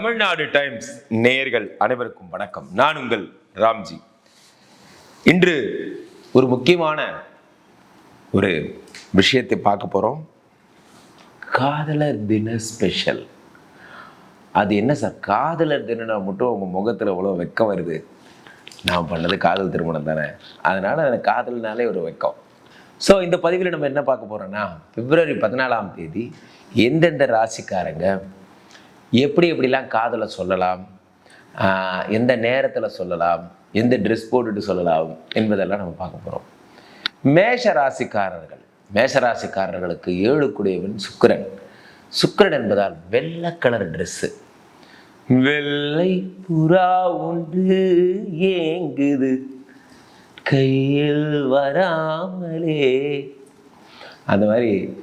Tamil Nadu times நேயர்கள் அனைவருக்கும் வணக்கம். நான் உங்கள் ராம்ஜி. இன்று ஒரு முக்கியமான ஒரு விஷயத்தை பார்க்க போகிறோம் காதலர் தின ஸ்பெஷல் அது என்ன சார் காதலர் தினம்னா மட்டும் உங்கள் முகத்தில் அவ்வளோ வெக்கம் வருது. நான் பண்ணது காதல் திருமணம் தானே. அதனால் எனக்கு காதல்னாலே ஒரு வெக்கம். ஸோ இந்த பதிவில் நம்ம என்ன பார்க்க போகிறோன்னா பிப்ரவரி பதினாலாம் தேதி எந்தெந்த ராசிக்காரங்க எப்படி எப்படிலாம் காதலை சொல்லலாம்? எந்த நேரத்தில் சொல்லலாம்? எந்த ட்ரெஸ் போட்டுட்டு சொல்லலாம்? என்பதெல்லாம் நம்ம பார்க்க போகிறோம் மேஷ ராசிக்காரர்கள் மேஷ ராசிக்காரர்களுக்கு ஏழுக்குடையவன் சுக்கிரன். சுக்கரன் என்பதால் வெள்ளை கலர் ட்ரெஸ்ஸு வெள்ளை புறா உண்டு ஏங்குது. கையில் வராமலே. அந்த மாதிரி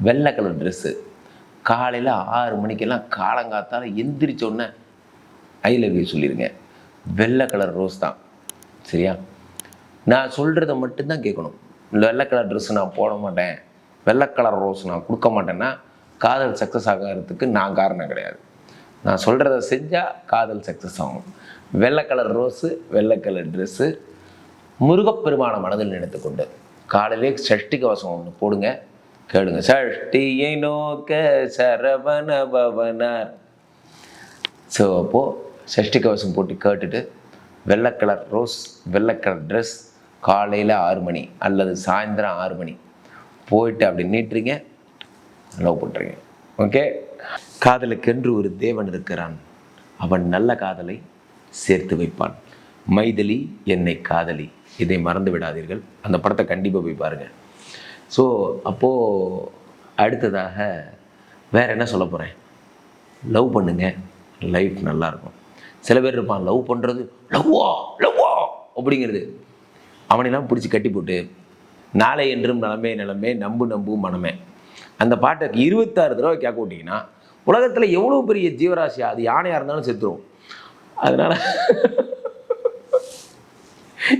வெள்ளை கலர் ட்ரெஸ்ஸு காலையில் ஆறு மணிக்கெல்லாம் காலங்காத்தால் எந்திரிச்சோன்னே ஐ லவ் யூ சொல்லிடுங்க வெள்ளை கலர் ரோஸ் தான். சரியா? நான் சொல்கிறத மட்டும்தான் கேட்கணும். வெள்ளை கலர் ட்ரெஸ் நான் போட மாட்டேன். வெள்ளை கலர் ரோஸ் நான் கொடுக்க மாட்டேன்னா காதல் சக்ஸஸ் ஆகிறதுக்கு நான் காரணம் கிடையாது. நான் சொல்கிறத செஞ்சால் காதல் சக்ஸஸ் ஆகும். வெள்ளை கலர் ரோஸு வெள்ளை கலர் ட்ரெஸ்ஸு முருகப்பெருமான மனதில் நினைத்துக்கொண்டு காலையிலே சஷ்டி கவசம் ஒன்று போடுங்க. கேளுங்க. சஷ்டியை நோக்க சரவண பவனார் ஸோ அப்போது சஷ்டி கவசம் போட்டு கேட்டுட்டு வெள்ளை கலர் ரோஸ் வெள்ளை கலர் ட்ரெஸ் காலையில் ஆறு மணி அல்லது சாயந்தரம் ஆறு மணி. போயிட்டு அப்படி நீட்டுறீங்க லவ் பண்ணுறீங்க ஓகே காதலுக்கென்று ஒரு தேவன் இருக்கிறான். அவன் நல்ல காதலை சேர்த்து வைப்பான். மைதிலி என்னை காதலி. இதை மறந்து விடாதீர்கள். அந்த படத்தை கண்டிப்பாக போய் பாருங்கள் ஸோ அப்போது அடுத்ததாக வேற என்ன சொல்ல போகிறேன் லவ் பண்ணுங்க. லைஃப் நல்லாயிருக்கும் சில பேர் இருப்பான் லவ் பண்ணுறது லவ்வா? லவ்வா? அப்படிங்கிறது. அவனையெல்லாம் பிடிச்சி கட்டி போட்டு நாளை என்றும் நிலமே நிலமே நம்பு நம்பு மனமே. அந்த பாட்டை இருபத்தாறு தடவை கேட்க விட்டிங்கன்னா உலகத்தில் எவ்வளோ பெரிய ஜீவராசி அது யானையாக இருந்தாலும் செத்துரும். அதனால்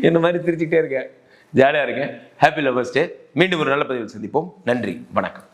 என்ன மாதிரி சிரிச்சுக்கிட்டே இருக்கேன். ஜாலியாக இருக்கேன். ஹாப்பி லவர்ஸ் டே மீண்டும் ஒரு நல்ல பதிவில் சந்திப்போம். நன்றி. வணக்கம்.